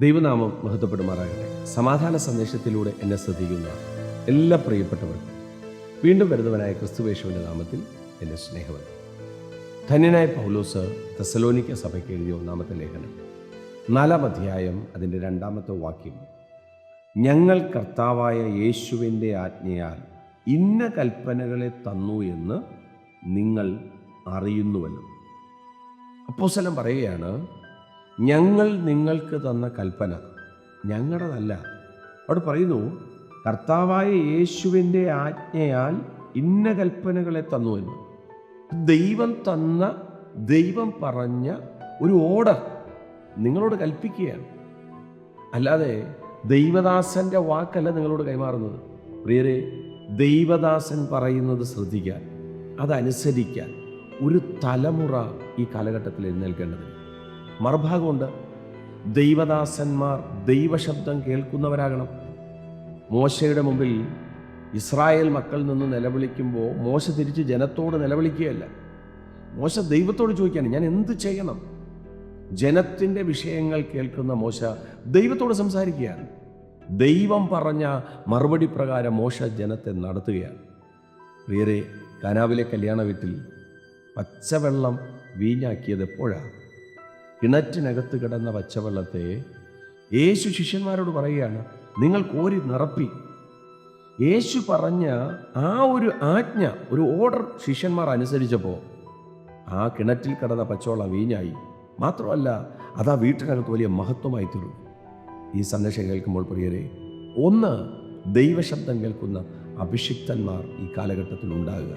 ദൈവനാമം മഹത്വപ്പെടുമാറാകട്ടെ. സമാധാന സന്ദേശത്തിലൂടെ എന്നെ ശ്രദ്ധിക്കുന്ന എല്ലാ പ്രിയപ്പെട്ടവർക്കും വീണ്ടും വരുന്നവനായ ക്രിസ്തുവേശുവിന്റെ നാമത്തിൽ എന്റെ സ്നേഹവൻ ധന്യനായ പൗലോസ് തെസലോനിക്ക സഭയ്ക്ക് എഴുതിയ ഒന്നാമത്തെ ലേഖനം. നാലാം അധ്യായം അതിന്റെ രണ്ടാമത്തെ വാക്യം. ഞങ്ങൾ കർത്താവായ യേശുവിന്റെ ആജ്ഞയാൽ ഇന്ന കൽപ്പനകളെ തന്നു എന്ന് നിങ്ങൾ അറിയുന്നുവല്ലോ. അപ്പോസലം പറയുകയാണ് ഞങ്ങൾ നിങ്ങൾക്ക് തന്ന കൽപ്പന ഞങ്ങളുടേതല്ല. അവിടെ പറയുന്നു കർത്താവായ യേശുവിന്റെ ആജ്ഞയാൽ ഇന്ന കൽപ്പനകളെ തന്നു എന്ന്. ദൈവം തന്ന ദൈവം പറഞ്ഞ ഒരു ഓർഡർ നിങ്ങളോട് കൽപ്പിക്കുകയാണ്. അല്ലാതെ ദൈവദാസന്റെ വാക്കല്ല നിങ്ങളോട് കൈമാറുന്നത്. പ്രിയരെ ദൈവദാസൻ പറയുന്നത് ശ്രദ്ധിക്കാൻ അതനുസരിക്കാൻ ഒരു തലമുറ ഈ കാലഘട്ടത്തിൽ എഴുന്നേൽക്കേണ്ടതുണ്ട് മറുഭാഗമുണ്ട്. ദൈവദാസന്മാർ ദൈവശബ്ദം കേൾക്കുന്നവരാകണം. മോശയുടെ മുമ്പിൽ ഇസ്രായേൽ മക്കൾ നിന്ന് നിലവിളിക്കുമ്പോൾ മോശ തിരിച്ച് ജനത്തോട് നിലവിളിക്കുകയല്ല. മോശ ദൈവത്തോട് ചോദിക്കുകയാണ് ഞാൻ എന്ത് ചെയ്യണം? ജനത്തിന്റെ വിഷയങ്ങൾ കേൾക്കുന്ന മോശ ദൈവത്തോട് സംസാരിക്കുകയാണ്. ദൈവം പറഞ്ഞ മറുപടി പ്രകാരം മോശ ജനത്തെ നടത്തുകയാണ്. പ്രിയരെ കനാവിലെ കല്യാണ വീട്ടിൽ പച്ചവെള്ളം വീഞ്ഞാക്കിയത് എപ്പോഴാണ് കിണറ്റിനകത്ത് കിടന്ന പച്ചവെള്ളത്തെ യേശു ശിഷ്യന്മാരോട് പറയുകയാണ് നിങ്ങൾ കോരി നിറപ്പി. യേശു പറഞ്ഞ ആ ഒരു ആജ്ഞ ഒരു ഓർഡർ ശിഷ്യന്മാർ അനുസരിച്ചപ്പോൾ ആ കിണറ്റിൽ കിടന്ന പച്ചവെള്ളം വീഞ്ഞായി. മാത്രമല്ല അതാ വീട്ടിനകത്ത് വലിയ മഹത്വമായി തീർന്നു. ഈ സന്ദേശം കേൾക്കുമ്പോൾ പ്രിയരെ ഒന്ന് ദൈവശബ്ദം കേൾക്കുന്ന അഭിഷിക്തന്മാർ ഈ കാലഘട്ടത്തിൽ ഉണ്ടാകുക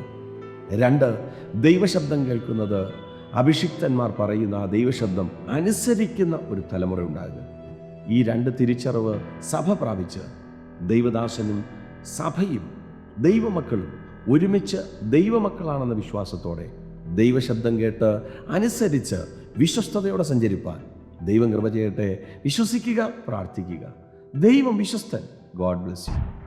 രണ്ട് ദൈവശബ്ദം കേൾക്കുന്നത് അഭിഷിക്തന്മാർ പറയുന്ന ആ ദൈവശബ്ദം അനുസരിക്കുന്ന ഒരു തലമുറ ഉണ്ടാകുക ഈ രണ്ട് തിരിച്ചറിവ് സഭ പ്രാപിച്ച് ദൈവദാസനും സഭയും ദൈവമക്കളും ഒരുമിച്ച് ദൈവമക്കളാണെന്ന വിശ്വാസത്തോടെ ദൈവശബ്ദം കേട്ട് അനുസരിച്ച് വിശ്വസ്തയോടെ സഞ്ചരിപ്പാൻ ദൈവം കൃപ ചെയ്യട്ടെ. വിശ്വസിക്കുക പ്രാർത്ഥിക്കുക. ദൈവം വിശ്വസ്തൻ. God bless you.